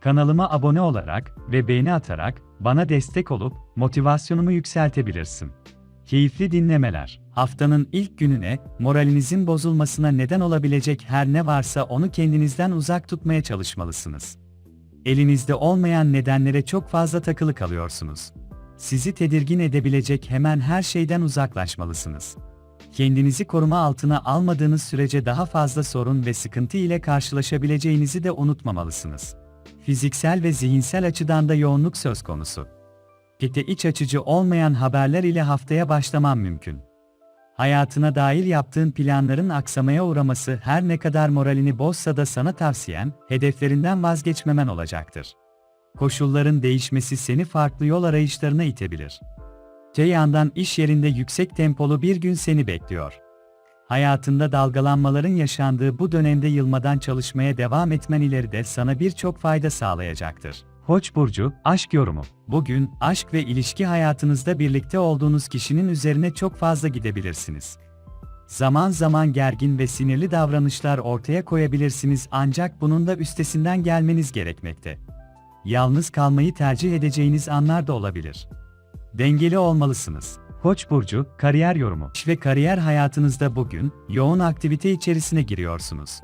Kanalıma abone olarak ve beğeni atarak bana destek olup motivasyonumu yükseltebilirsin. Keyifli dinlemeler. Haftanın ilk gününe moralinizin bozulmasına neden olabilecek her ne varsa onu kendinizden uzak tutmaya çalışmalısınız. Elinizde olmayan nedenlere çok fazla takılı kalıyorsunuz. Sizi tedirgin edebilecek hemen her şeyden uzaklaşmalısınız. Kendinizi koruma altına almadığınız sürece daha fazla sorun ve sıkıntı ile karşılaşabileceğinizi de unutmamalısınız. Fiziksel ve zihinsel açıdan da yoğunluk söz konusu. Pete iç açıcı olmayan haberler ile haftaya başlamam mümkün. Hayatına dair yaptığın planların aksamaya uğraması her ne kadar moralini bozsa da sana tavsiyem, hedeflerinden vazgeçmemen olacaktır. Koşulların değişmesi seni farklı yol arayışlarına itebilir. Te yandan iş yerinde yüksek tempolu bir gün seni bekliyor. Hayatında dalgalanmaların yaşandığı bu dönemde yılmadan çalışmaya devam etmen ileride sana birçok fayda sağlayacaktır. Koç burcu, aşk yorumu. Bugün aşk ve ilişki hayatınızda birlikte olduğunuz kişinin üzerine çok fazla gidebilirsiniz. Zaman zaman gergin ve sinirli davranışlar ortaya koyabilirsiniz ancak bunun da üstesinden gelmeniz gerekmekte. Yalnız kalmayı tercih edeceğiniz anlar da olabilir. Dengeli olmalısınız. Koç burcu, kariyer yorumu. İş ve kariyer hayatınızda bugün yoğun aktivite içerisine giriyorsunuz.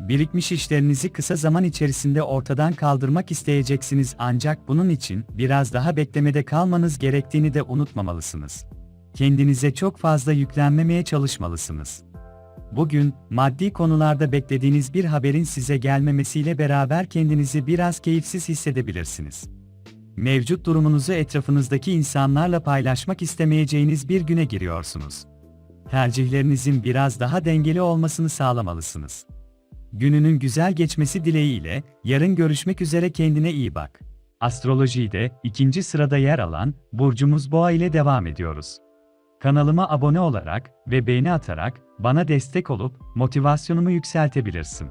Birikmiş işlerinizi kısa zaman içerisinde ortadan kaldırmak isteyeceksiniz ancak bunun için biraz daha beklemede kalmanız gerektiğini de unutmamalısınız. Kendinize çok fazla yüklenmemeye çalışmalısınız. Bugün, maddi konularda beklediğiniz bir haberin size gelmemesiyle beraber kendinizi biraz keyifsiz hissedebilirsiniz. Mevcut durumunuzu etrafınızdaki insanlarla paylaşmak istemeyeceğiniz bir güne giriyorsunuz. Tercihlerinizin biraz daha dengeli olmasını sağlamalısınız. Gününün güzel geçmesi dileğiyle, yarın görüşmek üzere kendine iyi bak. Astrolojide ikinci sırada yer alan burcumuz Boğa ile devam ediyoruz. Kanalıma abone olarak ve beğeni atarak bana destek olup motivasyonumu yükseltebilirsin.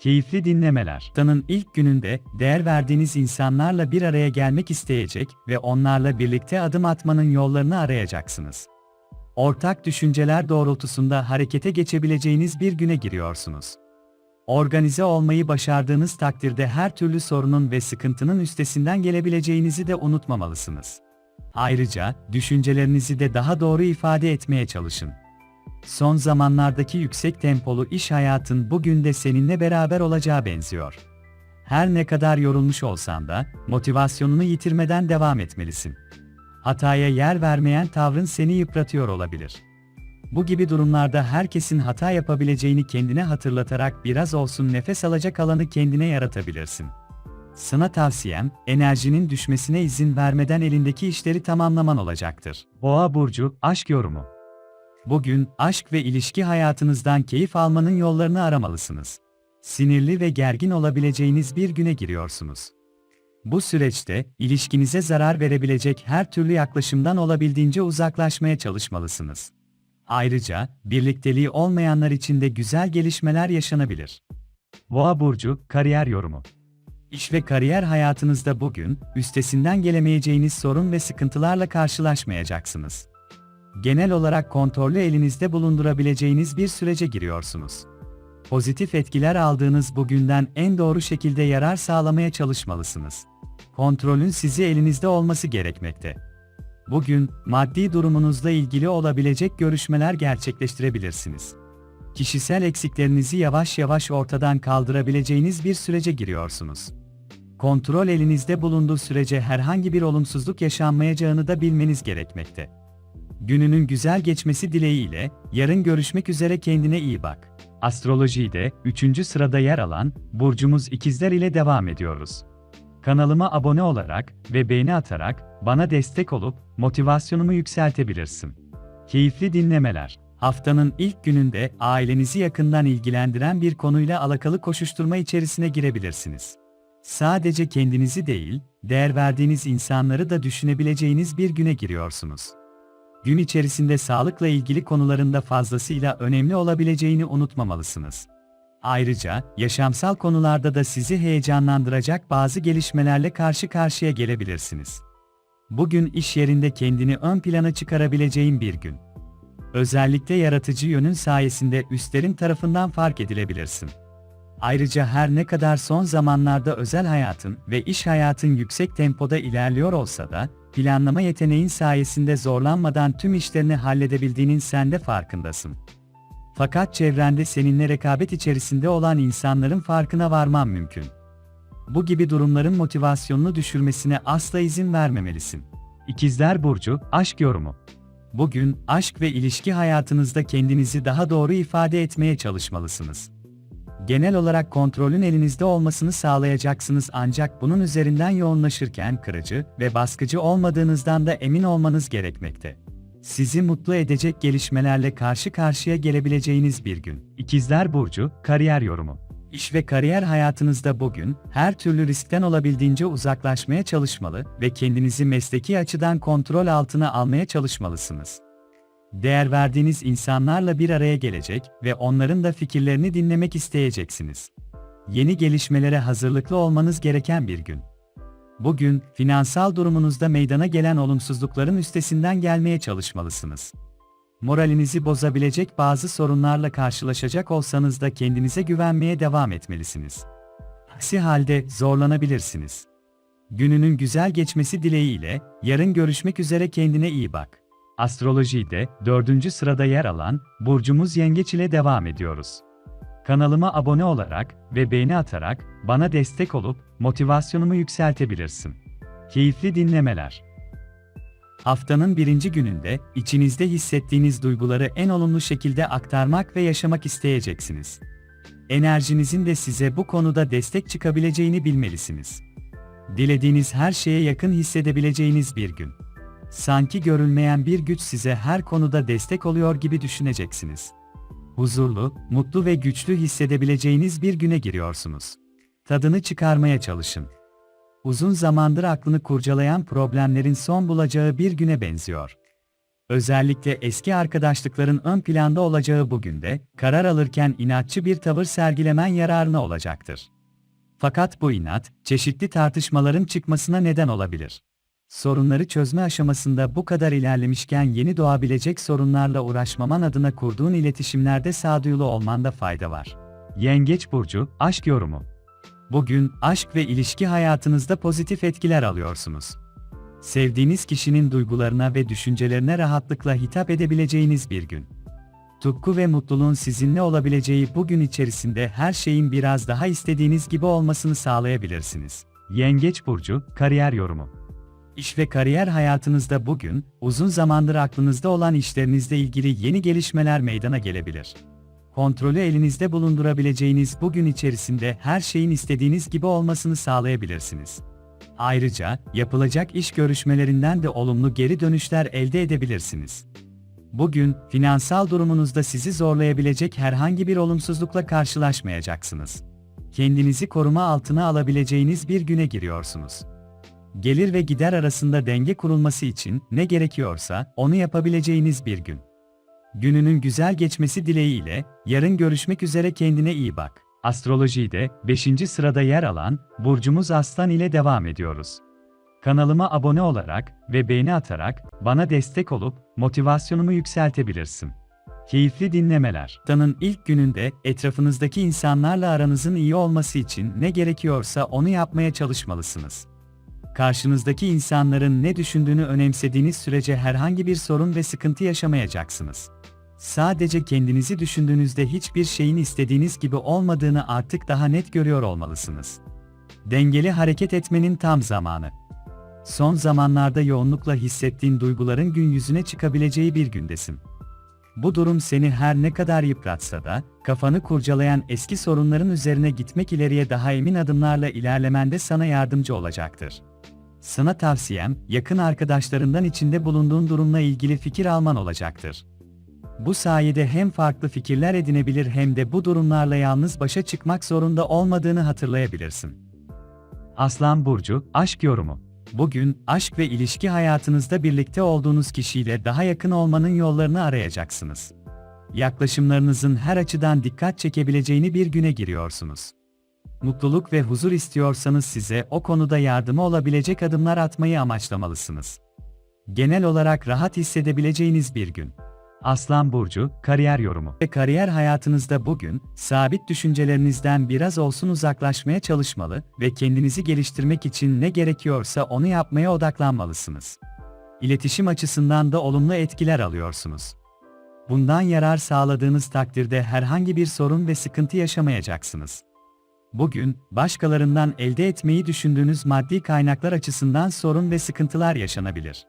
Keyifli dinlemeler. Haftanın ilk gününde değer verdiğiniz insanlarla bir araya gelmek isteyecek ve onlarla birlikte adım atmanın yollarını arayacaksınız. Ortak düşünceler doğrultusunda harekete geçebileceğiniz bir güne giriyorsunuz. Organize olmayı başardığınız takdirde her türlü sorunun ve sıkıntının üstesinden gelebileceğinizi de unutmamalısınız. Ayrıca, düşüncelerinizi de daha doğru ifade etmeye çalışın. Son zamanlardaki yüksek tempolu iş hayatın bugün de seninle beraber olacağı benziyor. Her ne kadar yorulmuş olsan da, motivasyonunu yitirmeden devam etmelisin. Hataya yer vermeyen tavrın seni yıpratıyor olabilir. Bu gibi durumlarda herkesin hata yapabileceğini kendine hatırlatarak biraz olsun nefes alacak alanı kendine yaratabilirsin. Sana tavsiyem, enerjinin düşmesine izin vermeden elindeki işleri tamamlaman olacaktır. Boğa burcu, aşk yorumu. Bugün aşk ve ilişki hayatınızdan keyif almanın yollarını aramalısınız. Sinirli ve gergin olabileceğiniz bir güne giriyorsunuz. Bu süreçte ilişkinize zarar verebilecek her türlü yaklaşımdan olabildiğince uzaklaşmaya çalışmalısınız. Ayrıca birlikteliği olmayanlar için de güzel gelişmeler yaşanabilir. Boğa burcu kariyer yorumu. İş ve kariyer hayatınızda bugün üstesinden gelemeyeceğiniz sorun ve sıkıntılarla karşılaşmayacaksınız genel olarak kontrolü elinizde bulundurabileceğiniz bir sürece giriyorsunuz. Pozitif etkiler aldığınız bugünden en doğru şekilde yarar sağlamaya çalışmalısınız. Kontrolün sizi elinizde olması gerekmekte. Bugün, maddi durumunuzla ilgili olabilecek görüşmeler gerçekleştirebilirsiniz. Kişisel eksiklerinizi yavaş yavaş ortadan kaldırabileceğiniz bir sürece giriyorsunuz. Kontrol elinizde bulunduğu sürece herhangi bir olumsuzluk yaşanmayacağını da bilmeniz gerekmekte. Gününün güzel geçmesi dileğiyle, yarın görüşmek üzere kendine iyi bak. Astrolojide 3. sırada yer alan burcumuz ikizler ile devam ediyoruz. Kanalıma abone olarak ve beğeni atarak bana destek olup motivasyonumu yükseltebilirsin. Keyifli dinlemeler. Haftanın ilk gününde ailenizi yakından ilgilendiren bir konuyla alakalı koşuşturma içerisine girebilirsiniz. Sadece kendinizi değil, değer verdiğiniz insanları da düşünebileceğiniz bir güne giriyorsunuz. Gün içerisinde sağlıkla ilgili konularında fazlasıyla önemli olabileceğini unutmamalısınız. Ayrıca, yaşamsal konularda da sizi heyecanlandıracak bazı gelişmelerle karşı karşıya gelebilirsiniz. Bugün iş yerinde kendini ön plana çıkarabileceğin bir gün. Özellikle yaratıcı yönün sayesinde üstlerin tarafından fark edilebilirsin. Ayrıca her ne kadar son zamanlarda özel hayatın ve iş hayatın yüksek tempoda ilerliyor olsa da, planlama yeteneğin sayesinde zorlanmadan tüm işlerini halledebildiğinin sen de farkındasın. Fakat çevrende seninle rekabet içerisinde olan insanların farkına varman mümkün. Bu gibi durumların motivasyonunu düşürmesine asla izin vermemelisin. İkizler Burcu, Aşk Yorumu Bugün, aşk ve ilişki hayatınızda kendinizi daha doğru ifade etmeye çalışmalısınız. Genel olarak kontrolün elinizde olmasını sağlayacaksınız ancak bunun üzerinden yoğunlaşırken kırıcı ve baskıcı olmadığınızdan da emin olmanız gerekmekte. Sizi mutlu edecek gelişmelerle karşı karşıya gelebileceğiniz bir gün. İkizler Burcu, Kariyer Yorumu İş ve kariyer hayatınızda bugün, her türlü riskten olabildiğince uzaklaşmaya çalışmalı ve kendinizi mesleki açıdan kontrol altına almaya çalışmalısınız. Değer verdiğiniz insanlarla bir araya gelecek ve onların da fikirlerini dinlemek isteyeceksiniz. Yeni gelişmelere hazırlıklı olmanız gereken bir gün. Bugün, finansal durumunuzda meydana gelen olumsuzlukların üstesinden gelmeye çalışmalısınız. Moralinizi bozabilecek bazı sorunlarla karşılaşacak olsanız da kendinize güvenmeye devam etmelisiniz. Aksi halde zorlanabilirsiniz. Gününün güzel geçmesi dileğiyle, yarın görüşmek üzere kendine iyi bak. Astrolojide dördüncü sırada yer alan burcumuz Yengeç ile devam ediyoruz. Kanalıma abone olarak ve beğeni atarak bana destek olup motivasyonumu yükseltebilirsin. Keyifli dinlemeler. Haftanın birinci gününde içinizde hissettiğiniz duyguları en olumlu şekilde aktarmak ve yaşamak isteyeceksiniz. Enerjinizin de size bu konuda destek çıkabileceğini bilmelisiniz. Dilediğiniz her şeye yakın hissedebileceğiniz bir gün. Sanki görülmeyen bir güç size her konuda destek oluyor gibi düşüneceksiniz. Huzurlu, mutlu ve güçlü hissedebileceğiniz bir güne giriyorsunuz. Tadını çıkarmaya çalışın. Uzun zamandır aklını kurcalayan problemlerin son bulacağı bir güne benziyor. Özellikle eski arkadaşlıkların ön planda olacağı bugün de, karar alırken inatçı bir tavır sergilemen yararına olacaktır. Fakat bu inat, çeşitli tartışmaların çıkmasına neden olabilir. Sorunları çözme aşamasında bu kadar ilerlemişken yeni doğabilecek sorunlarla uğraşmaman adına kurduğun iletişimlerde sağduyulu olmanda fayda var. Yengeç Burcu, Aşk Yorumu Bugün, aşk ve ilişki hayatınızda pozitif etkiler alıyorsunuz. Sevdiğiniz kişinin duygularına ve düşüncelerine rahatlıkla hitap edebileceğiniz bir gün. Tutku ve mutluluğun sizinle olabileceği bu gün içerisinde her şeyin biraz daha istediğiniz gibi olmasını sağlayabilirsiniz. Yengeç Burcu, Kariyer Yorumu İş ve kariyer hayatınızda bugün, uzun zamandır aklınızda olan işlerinizle ilgili yeni gelişmeler meydana gelebilir. Kontrolü elinizde bulundurabileceğiniz bugün içerisinde her şeyin istediğiniz gibi olmasını sağlayabilirsiniz. Ayrıca, yapılacak iş görüşmelerinden de olumlu geri dönüşler elde edebilirsiniz. Bugün, finansal durumunuzda sizi zorlayabilecek herhangi bir olumsuzlukla karşılaşmayacaksınız. Kendinizi koruma altına alabileceğiniz bir güne giriyorsunuz. Gelir ve gider arasında denge kurulması için ne gerekiyorsa onu yapabileceğiniz bir gün. Gününün güzel geçmesi dileğiyle yarın görüşmek üzere kendine iyi bak. Astrolojide 5. sırada yer alan burcumuz Aslan ile devam ediyoruz. Kanalıma abone olarak ve beğeni atarak bana destek olup motivasyonumu yükseltebilirsin. Keyifli dinlemeler. Haftanın ilk gününde etrafınızdaki insanlarla aranızın iyi olması için ne gerekiyorsa onu yapmaya çalışmalısınız. Karşınızdaki insanların ne düşündüğünü önemsediğiniz sürece herhangi bir sorun ve sıkıntı yaşamayacaksınız. Sadece kendinizi düşündüğünüzde hiçbir şeyin istediğiniz gibi olmadığını artık daha net görüyor olmalısınız. Dengeli hareket etmenin tam zamanı. Son zamanlarda yoğunlukla hissettiğin duyguların gün yüzüne çıkabileceği bir gündesin. Bu durum seni her ne kadar yıpratsa da, kafanı kurcalayan eski sorunların üzerine gitmek ileriye daha emin adımlarla ilerlemende sana yardımcı olacaktır. Sana tavsiyem, yakın arkadaşlarından içinde bulunduğun durumla ilgili fikir alman olacaktır. Bu sayede hem farklı fikirler edinebilir hem de bu durumlarla yalnız başa çıkmak zorunda olmadığını hatırlayabilirsin. Aslan Burcu, aşk yorumu. Bugün, aşk ve ilişki hayatınızda birlikte olduğunuz kişiyle daha yakın olmanın yollarını arayacaksınız. Yaklaşımlarınızın her açıdan dikkat çekebileceğini bir güne giriyorsunuz. Mutluluk ve huzur istiyorsanız size o konuda yardımı olabilecek adımlar atmayı amaçlamalısınız. Genel olarak rahat hissedebileceğiniz bir gün. Aslan Burcu, kariyer yorumu. Ve kariyer hayatınızda bugün, sabit düşüncelerinizden biraz olsun uzaklaşmaya çalışmalı ve kendinizi geliştirmek için ne gerekiyorsa onu yapmaya odaklanmalısınız. İletişim açısından da olumlu etkiler alıyorsunuz. Bundan yarar sağladığınız takdirde herhangi bir sorun ve sıkıntı yaşamayacaksınız. Bugün, başkalarından elde etmeyi düşündüğünüz maddi kaynaklar açısından sorun ve sıkıntılar yaşanabilir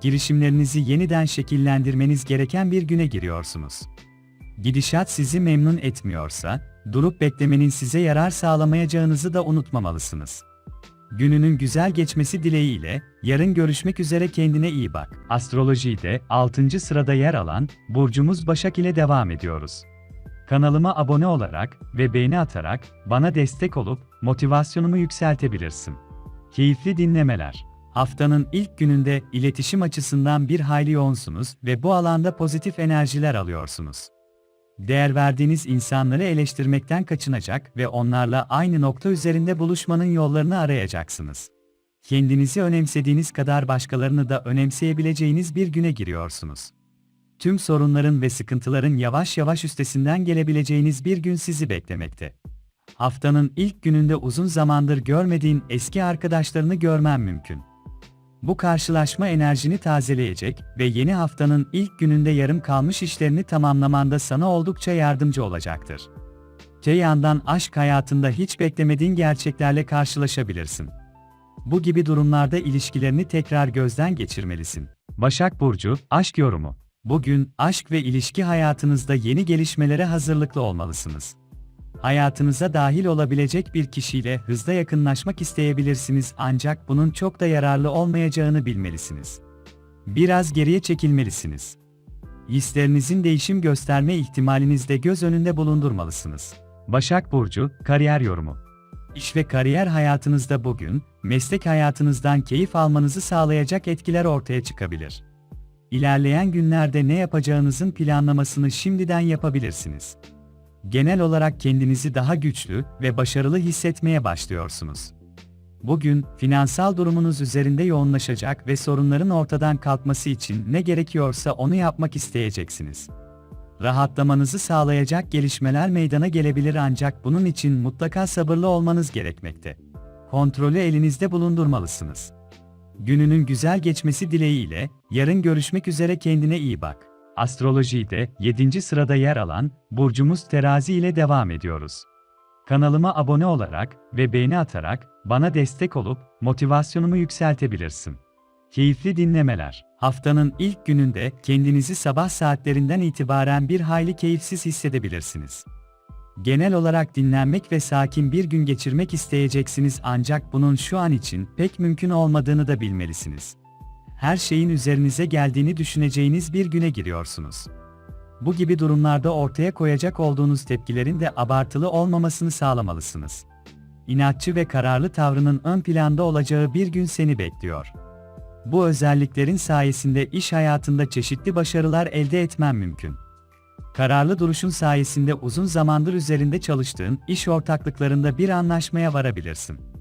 girişimlerinizi yeniden şekillendirmeniz gereken bir güne giriyorsunuz. Gidişat sizi memnun etmiyorsa, durup beklemenin size yarar sağlamayacağınızı da unutmamalısınız. Gününün güzel geçmesi dileğiyle, yarın görüşmek üzere kendine iyi bak. Astrolojide 6. sırada yer alan burcumuz Başak ile devam ediyoruz. Kanalıma abone olarak ve beğeni atarak bana destek olup motivasyonumu yükseltebilirsin. Keyifli dinlemeler. Haftanın ilk gününde iletişim açısından bir hayli yoğunsunuz ve bu alanda pozitif enerjiler alıyorsunuz. Değer verdiğiniz insanları eleştirmekten kaçınacak ve onlarla aynı nokta üzerinde buluşmanın yollarını arayacaksınız. Kendinizi önemsediğiniz kadar başkalarını da önemseyebileceğiniz bir güne giriyorsunuz. Tüm sorunların ve sıkıntıların yavaş yavaş üstesinden gelebileceğiniz bir gün sizi beklemekte. Haftanın ilk gününde uzun zamandır görmediğin eski arkadaşlarını görmen mümkün. Bu karşılaşma enerjini tazeleyecek ve yeni haftanın ilk gününde yarım kalmış işlerini tamamlamanda sana oldukça yardımcı olacaktır. Te yandan aşk hayatında hiç beklemediğin gerçeklerle karşılaşabilirsin. Bu gibi durumlarda ilişkilerini tekrar gözden geçirmelisin. Başak Burcu, aşk yorumu. Bugün, aşk ve ilişki hayatınızda yeni gelişmelere hazırlıklı olmalısınız hayatınıza dahil olabilecek bir kişiyle hızla yakınlaşmak isteyebilirsiniz ancak bunun çok da yararlı olmayacağını bilmelisiniz. Biraz geriye çekilmelisiniz. Hislerinizin değişim gösterme ihtimalinizi de göz önünde bulundurmalısınız. Başak Burcu, Kariyer Yorumu İş ve kariyer hayatınızda bugün, meslek hayatınızdan keyif almanızı sağlayacak etkiler ortaya çıkabilir. İlerleyen günlerde ne yapacağınızın planlamasını şimdiden yapabilirsiniz genel olarak kendinizi daha güçlü ve başarılı hissetmeye başlıyorsunuz. Bugün, finansal durumunuz üzerinde yoğunlaşacak ve sorunların ortadan kalkması için ne gerekiyorsa onu yapmak isteyeceksiniz. Rahatlamanızı sağlayacak gelişmeler meydana gelebilir ancak bunun için mutlaka sabırlı olmanız gerekmekte. Kontrolü elinizde bulundurmalısınız. Gününün güzel geçmesi dileğiyle, yarın görüşmek üzere kendine iyi bak. Astrolojide 7. sırada yer alan burcumuz Terazi ile devam ediyoruz. Kanalıma abone olarak ve beğeni atarak bana destek olup motivasyonumu yükseltebilirsin. Keyifli dinlemeler. Haftanın ilk gününde kendinizi sabah saatlerinden itibaren bir hayli keyifsiz hissedebilirsiniz. Genel olarak dinlenmek ve sakin bir gün geçirmek isteyeceksiniz ancak bunun şu an için pek mümkün olmadığını da bilmelisiniz her şeyin üzerinize geldiğini düşüneceğiniz bir güne giriyorsunuz. Bu gibi durumlarda ortaya koyacak olduğunuz tepkilerin de abartılı olmamasını sağlamalısınız. İnatçı ve kararlı tavrının ön planda olacağı bir gün seni bekliyor. Bu özelliklerin sayesinde iş hayatında çeşitli başarılar elde etmen mümkün. Kararlı duruşun sayesinde uzun zamandır üzerinde çalıştığın iş ortaklıklarında bir anlaşmaya varabilirsin.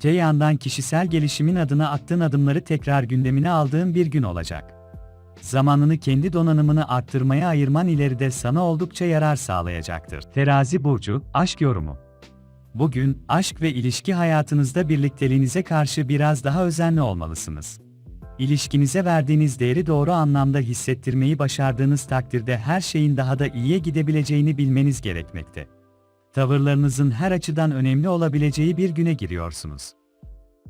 Te yandan kişisel gelişimin adına attığın adımları tekrar gündemine aldığın bir gün olacak. Zamanını kendi donanımını arttırmaya ayırman ileride sana oldukça yarar sağlayacaktır. Terazi Burcu, Aşk Yorumu Bugün, aşk ve ilişki hayatınızda birlikteliğinize karşı biraz daha özenli olmalısınız. İlişkinize verdiğiniz değeri doğru anlamda hissettirmeyi başardığınız takdirde her şeyin daha da iyiye gidebileceğini bilmeniz gerekmekte tavırlarınızın her açıdan önemli olabileceği bir güne giriyorsunuz.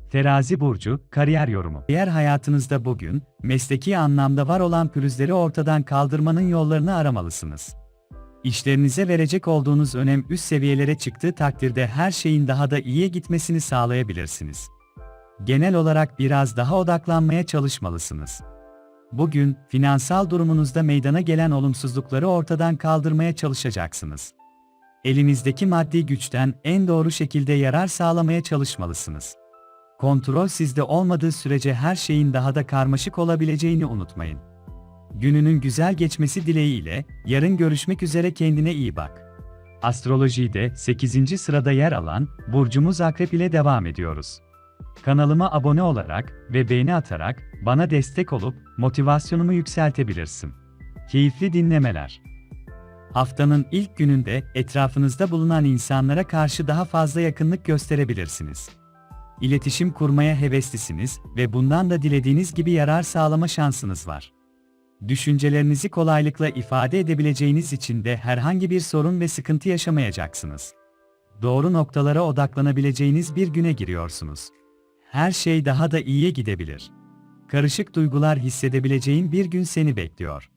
Terazi burcu, kariyer yorumu. Eğer hayatınızda bugün mesleki anlamda var olan pürüzleri ortadan kaldırmanın yollarını aramalısınız. İşlerinize verecek olduğunuz önem üst seviyelere çıktığı takdirde her şeyin daha da iyiye gitmesini sağlayabilirsiniz. Genel olarak biraz daha odaklanmaya çalışmalısınız. Bugün finansal durumunuzda meydana gelen olumsuzlukları ortadan kaldırmaya çalışacaksınız Elinizdeki maddi güçten en doğru şekilde yarar sağlamaya çalışmalısınız. Kontrol sizde olmadığı sürece her şeyin daha da karmaşık olabileceğini unutmayın. Gününün güzel geçmesi dileğiyle, yarın görüşmek üzere kendine iyi bak. Astrolojide 8. sırada yer alan burcumuz Akrep ile devam ediyoruz. Kanalıma abone olarak ve beğeni atarak bana destek olup motivasyonumu yükseltebilirsin. Keyifli dinlemeler. Haftanın ilk gününde etrafınızda bulunan insanlara karşı daha fazla yakınlık gösterebilirsiniz. İletişim kurmaya heveslisiniz ve bundan da dilediğiniz gibi yarar sağlama şansınız var. Düşüncelerinizi kolaylıkla ifade edebileceğiniz için de herhangi bir sorun ve sıkıntı yaşamayacaksınız. Doğru noktalara odaklanabileceğiniz bir güne giriyorsunuz. Her şey daha da iyiye gidebilir. Karışık duygular hissedebileceğin bir gün seni bekliyor.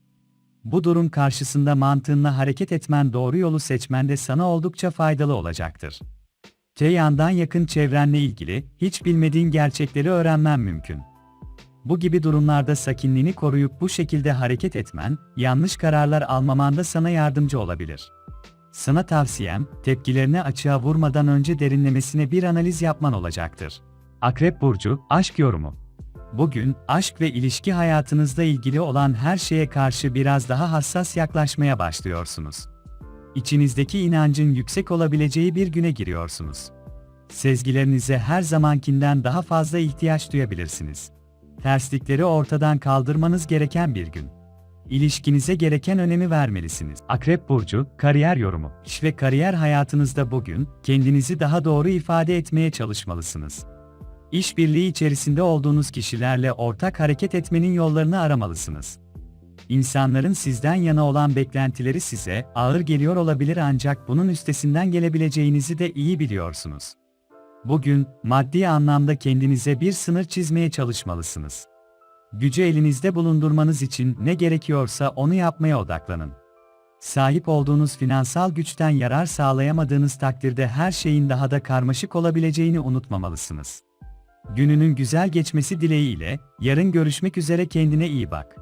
Bu durum karşısında mantığınla hareket etmen doğru yolu seçmende sana oldukça faydalı olacaktır. Te yandan yakın çevrenle ilgili hiç bilmediğin gerçekleri öğrenmen mümkün. Bu gibi durumlarda sakinliğini koruyup bu şekilde hareket etmen, yanlış kararlar almamanda sana yardımcı olabilir. Sana tavsiyem, tepkilerini açığa vurmadan önce derinlemesine bir analiz yapman olacaktır. Akrep Burcu, Aşk Yorumu Bugün, aşk ve ilişki hayatınızla ilgili olan her şeye karşı biraz daha hassas yaklaşmaya başlıyorsunuz. İçinizdeki inancın yüksek olabileceği bir güne giriyorsunuz. Sezgilerinize her zamankinden daha fazla ihtiyaç duyabilirsiniz. Terslikleri ortadan kaldırmanız gereken bir gün. İlişkinize gereken önemi vermelisiniz. Akrep Burcu, Kariyer Yorumu İş ve kariyer hayatınızda bugün, kendinizi daha doğru ifade etmeye çalışmalısınız. İşbirliği içerisinde olduğunuz kişilerle ortak hareket etmenin yollarını aramalısınız. İnsanların sizden yana olan beklentileri size ağır geliyor olabilir ancak bunun üstesinden gelebileceğinizi de iyi biliyorsunuz. Bugün, maddi anlamda kendinize bir sınır çizmeye çalışmalısınız. Gücü elinizde bulundurmanız için ne gerekiyorsa onu yapmaya odaklanın. Sahip olduğunuz finansal güçten yarar sağlayamadığınız takdirde her şeyin daha da karmaşık olabileceğini unutmamalısınız. Gününün güzel geçmesi dileğiyle, yarın görüşmek üzere kendine iyi bak.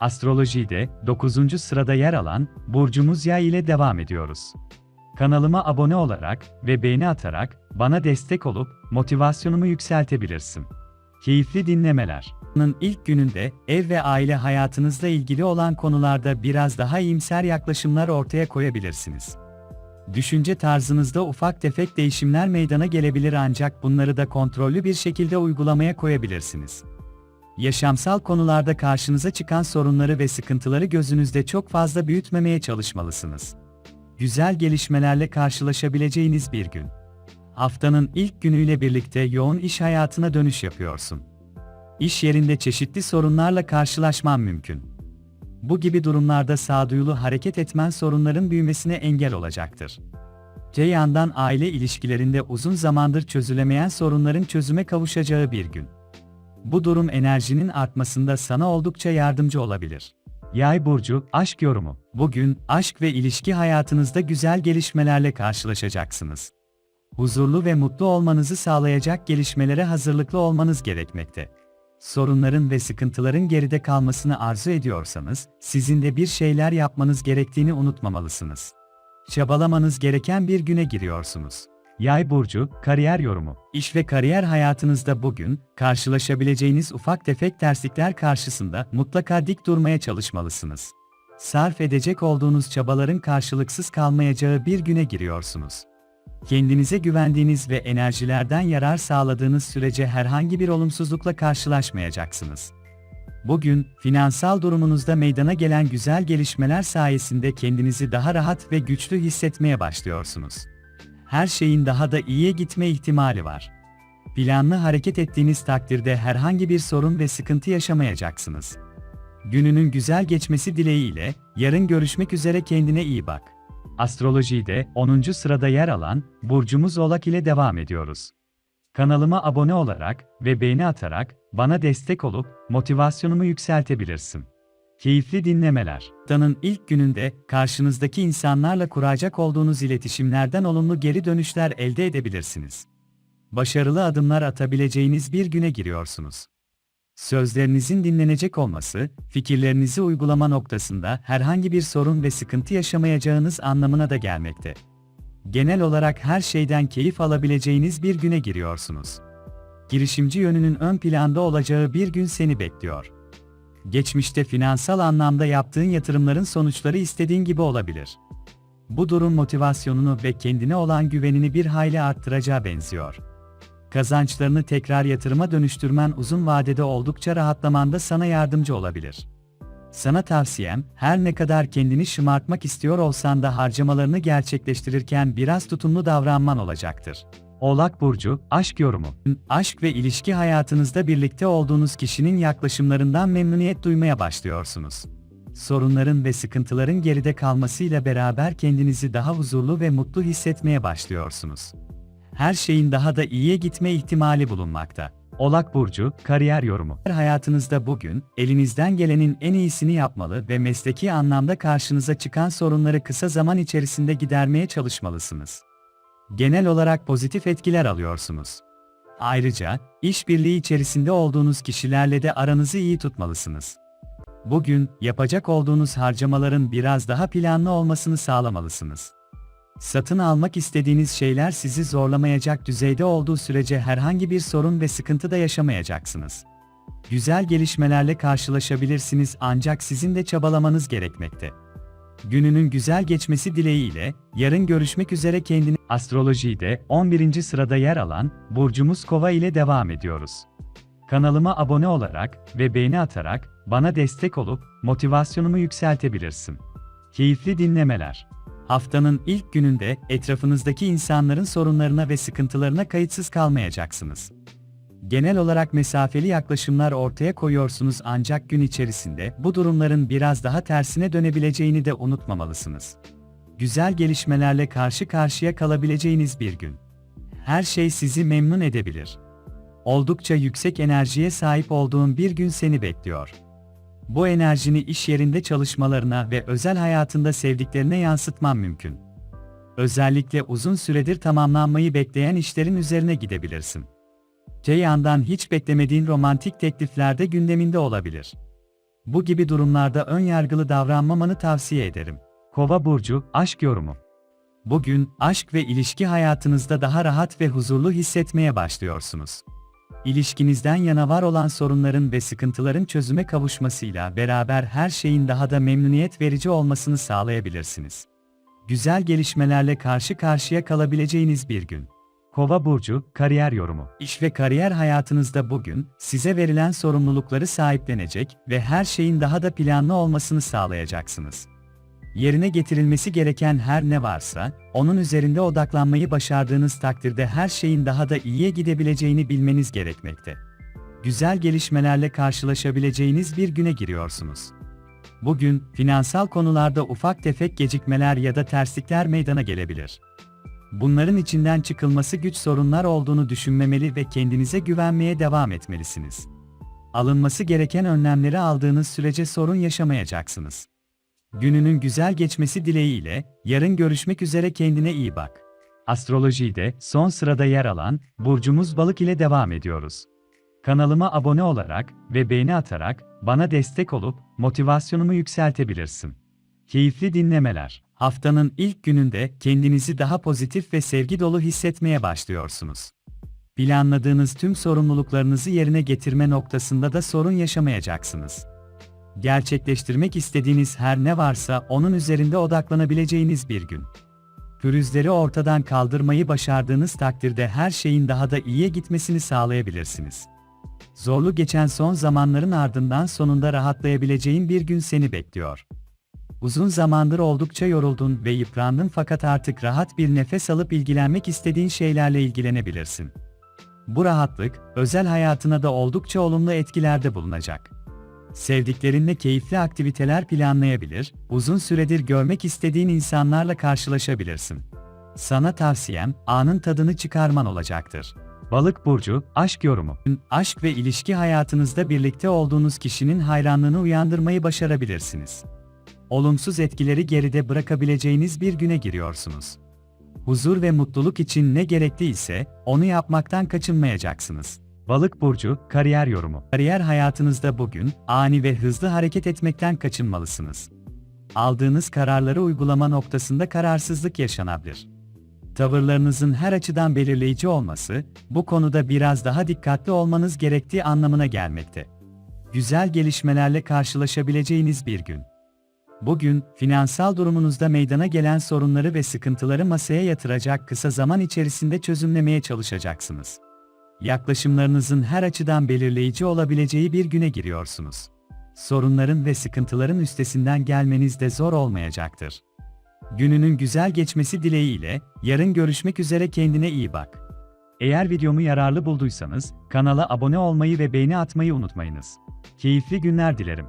Astrolojide 9. sırada yer alan burcumuz Yay ile devam ediyoruz. Kanalıma abone olarak ve beğeni atarak bana destek olup motivasyonumu yükseltebilirsin. Keyifli dinlemeler. Yılın ilk gününde ev ve aile hayatınızla ilgili olan konularda biraz daha iyimser yaklaşımlar ortaya koyabilirsiniz. Düşünce tarzınızda ufak tefek değişimler meydana gelebilir ancak bunları da kontrollü bir şekilde uygulamaya koyabilirsiniz. Yaşamsal konularda karşınıza çıkan sorunları ve sıkıntıları gözünüzde çok fazla büyütmemeye çalışmalısınız. Güzel gelişmelerle karşılaşabileceğiniz bir gün. Haftanın ilk günüyle birlikte yoğun iş hayatına dönüş yapıyorsun. İş yerinde çeşitli sorunlarla karşılaşman mümkün. Bu gibi durumlarda sağduyulu hareket etmen sorunların büyümesine engel olacaktır. Te yandan aile ilişkilerinde uzun zamandır çözülemeyen sorunların çözüme kavuşacağı bir gün. Bu durum enerjinin artmasında sana oldukça yardımcı olabilir. Yay burcu aşk yorumu. Bugün aşk ve ilişki hayatınızda güzel gelişmelerle karşılaşacaksınız. Huzurlu ve mutlu olmanızı sağlayacak gelişmelere hazırlıklı olmanız gerekmekte. Sorunların ve sıkıntıların geride kalmasını arzu ediyorsanız, sizin de bir şeyler yapmanız gerektiğini unutmamalısınız. Çabalamanız gereken bir güne giriyorsunuz. Yay burcu, kariyer yorumu. İş ve kariyer hayatınızda bugün karşılaşabileceğiniz ufak tefek terslikler karşısında mutlaka dik durmaya çalışmalısınız. Sarf edecek olduğunuz çabaların karşılıksız kalmayacağı bir güne giriyorsunuz. Kendinize güvendiğiniz ve enerjilerden yarar sağladığınız sürece herhangi bir olumsuzlukla karşılaşmayacaksınız. Bugün, finansal durumunuzda meydana gelen güzel gelişmeler sayesinde kendinizi daha rahat ve güçlü hissetmeye başlıyorsunuz. Her şeyin daha da iyiye gitme ihtimali var. Planlı hareket ettiğiniz takdirde herhangi bir sorun ve sıkıntı yaşamayacaksınız. Gününün güzel geçmesi dileğiyle, yarın görüşmek üzere kendine iyi bak. Astrolojide 10. sırada yer alan burcumuz Oğlak ile devam ediyoruz. Kanalıma abone olarak ve beğeni atarak bana destek olup motivasyonumu yükseltebilirsin. Keyifli dinlemeler. Haftanın ilk gününde karşınızdaki insanlarla kuracak olduğunuz iletişimlerden olumlu geri dönüşler elde edebilirsiniz. Başarılı adımlar atabileceğiniz bir güne giriyorsunuz. Sözlerinizin dinlenecek olması, fikirlerinizi uygulama noktasında herhangi bir sorun ve sıkıntı yaşamayacağınız anlamına da gelmekte. Genel olarak her şeyden keyif alabileceğiniz bir güne giriyorsunuz. Girişimci yönünün ön planda olacağı bir gün seni bekliyor. Geçmişte finansal anlamda yaptığın yatırımların sonuçları istediğin gibi olabilir. Bu durum motivasyonunu ve kendine olan güvenini bir hayli arttıracağı benziyor. Kazançlarını tekrar yatırıma dönüştürmen uzun vadede oldukça rahatlamanda sana yardımcı olabilir. Sana tavsiyem, her ne kadar kendini şımartmak istiyor olsan da harcamalarını gerçekleştirirken biraz tutumlu davranman olacaktır. Oğlak Burcu, aşk yorumu. Aşk ve ilişki hayatınızda birlikte olduğunuz kişinin yaklaşımlarından memnuniyet duymaya başlıyorsunuz. Sorunların ve sıkıntıların geride kalmasıyla beraber kendinizi daha huzurlu ve mutlu hissetmeye başlıyorsunuz. Her şeyin daha da iyiye gitme ihtimali bulunmakta. Oğlak Burcu, kariyer yorumu. Hayatınızda bugün, elinizden gelenin en iyisini yapmalı ve mesleki anlamda karşınıza çıkan sorunları kısa zaman içerisinde gidermeye çalışmalısınız. Genel olarak pozitif etkiler alıyorsunuz. Ayrıca, işbirliği içerisinde olduğunuz kişilerle de aranızı iyi tutmalısınız. Bugün, yapacak olduğunuz harcamaların biraz daha planlı olmasını sağlamalısınız. Satın almak istediğiniz şeyler sizi zorlamayacak düzeyde olduğu sürece herhangi bir sorun ve sıkıntı da yaşamayacaksınız. Güzel gelişmelerle karşılaşabilirsiniz ancak sizin de çabalamanız gerekmekte. Gününün güzel geçmesi dileğiyle, yarın görüşmek üzere kendini astrolojide 11. sırada yer alan burcumuz Kova ile devam ediyoruz. Kanalıma abone olarak ve beğeni atarak bana destek olup motivasyonumu yükseltebilirsin. Keyifli dinlemeler. Haftanın ilk gününde etrafınızdaki insanların sorunlarına ve sıkıntılarına kayıtsız kalmayacaksınız. Genel olarak mesafeli yaklaşımlar ortaya koyuyorsunuz ancak gün içerisinde bu durumların biraz daha tersine dönebileceğini de unutmamalısınız. Güzel gelişmelerle karşı karşıya kalabileceğiniz bir gün. Her şey sizi memnun edebilir. Oldukça yüksek enerjiye sahip olduğun bir gün seni bekliyor. Bu enerjini iş yerinde çalışmalarına ve özel hayatında sevdiklerine yansıtman mümkün. Özellikle uzun süredir tamamlanmayı bekleyen işlerin üzerine gidebilirsin. Te yandan hiç beklemediğin romantik teklifler de gündeminde olabilir. Bu gibi durumlarda ön yargılı davranmamanı tavsiye ederim. Kova burcu aşk yorumu. Bugün aşk ve ilişki hayatınızda daha rahat ve huzurlu hissetmeye başlıyorsunuz. İlişkinizden yana var olan sorunların ve sıkıntıların çözüme kavuşmasıyla beraber her şeyin daha da memnuniyet verici olmasını sağlayabilirsiniz. Güzel gelişmelerle karşı karşıya kalabileceğiniz bir gün. Kova burcu kariyer yorumu. İş ve kariyer hayatınızda bugün size verilen sorumlulukları sahiplenecek ve her şeyin daha da planlı olmasını sağlayacaksınız. Yerine getirilmesi gereken her ne varsa, onun üzerinde odaklanmayı başardığınız takdirde her şeyin daha da iyiye gidebileceğini bilmeniz gerekmekte. Güzel gelişmelerle karşılaşabileceğiniz bir güne giriyorsunuz. Bugün, finansal konularda ufak tefek gecikmeler ya da terslikler meydana gelebilir. Bunların içinden çıkılması güç sorunlar olduğunu düşünmemeli ve kendinize güvenmeye devam etmelisiniz. Alınması gereken önlemleri aldığınız sürece sorun yaşamayacaksınız. Gününün güzel geçmesi dileğiyle, yarın görüşmek üzere kendine iyi bak. Astrolojide son sırada yer alan burcumuz balık ile devam ediyoruz. Kanalıma abone olarak ve beğeni atarak bana destek olup motivasyonumu yükseltebilirsin. Keyifli dinlemeler. Haftanın ilk gününde kendinizi daha pozitif ve sevgi dolu hissetmeye başlıyorsunuz. Planladığınız tüm sorumluluklarınızı yerine getirme noktasında da sorun yaşamayacaksınız gerçekleştirmek istediğiniz her ne varsa onun üzerinde odaklanabileceğiniz bir gün. Pürüzleri ortadan kaldırmayı başardığınız takdirde her şeyin daha da iyiye gitmesini sağlayabilirsiniz. Zorlu geçen son zamanların ardından sonunda rahatlayabileceğin bir gün seni bekliyor. Uzun zamandır oldukça yoruldun ve yıprandın fakat artık rahat bir nefes alıp ilgilenmek istediğin şeylerle ilgilenebilirsin. Bu rahatlık, özel hayatına da oldukça olumlu etkilerde bulunacak sevdiklerinle keyifli aktiviteler planlayabilir, uzun süredir görmek istediğin insanlarla karşılaşabilirsin. Sana tavsiyem, anın tadını çıkarman olacaktır. Balık burcu, aşk yorumu. Aşk ve ilişki hayatınızda birlikte olduğunuz kişinin hayranlığını uyandırmayı başarabilirsiniz. Olumsuz etkileri geride bırakabileceğiniz bir güne giriyorsunuz. Huzur ve mutluluk için ne gerekli ise onu yapmaktan kaçınmayacaksınız. Balık burcu kariyer yorumu. Kariyer hayatınızda bugün ani ve hızlı hareket etmekten kaçınmalısınız. Aldığınız kararları uygulama noktasında kararsızlık yaşanabilir. Tavırlarınızın her açıdan belirleyici olması, bu konuda biraz daha dikkatli olmanız gerektiği anlamına gelmekte. Güzel gelişmelerle karşılaşabileceğiniz bir gün. Bugün, finansal durumunuzda meydana gelen sorunları ve sıkıntıları masaya yatıracak kısa zaman içerisinde çözümlemeye çalışacaksınız. Yaklaşımlarınızın her açıdan belirleyici olabileceği bir güne giriyorsunuz. Sorunların ve sıkıntıların üstesinden gelmeniz de zor olmayacaktır. Gününün güzel geçmesi dileğiyle, yarın görüşmek üzere kendine iyi bak. Eğer videomu yararlı bulduysanız, kanala abone olmayı ve beğeni atmayı unutmayınız. Keyifli günler dilerim.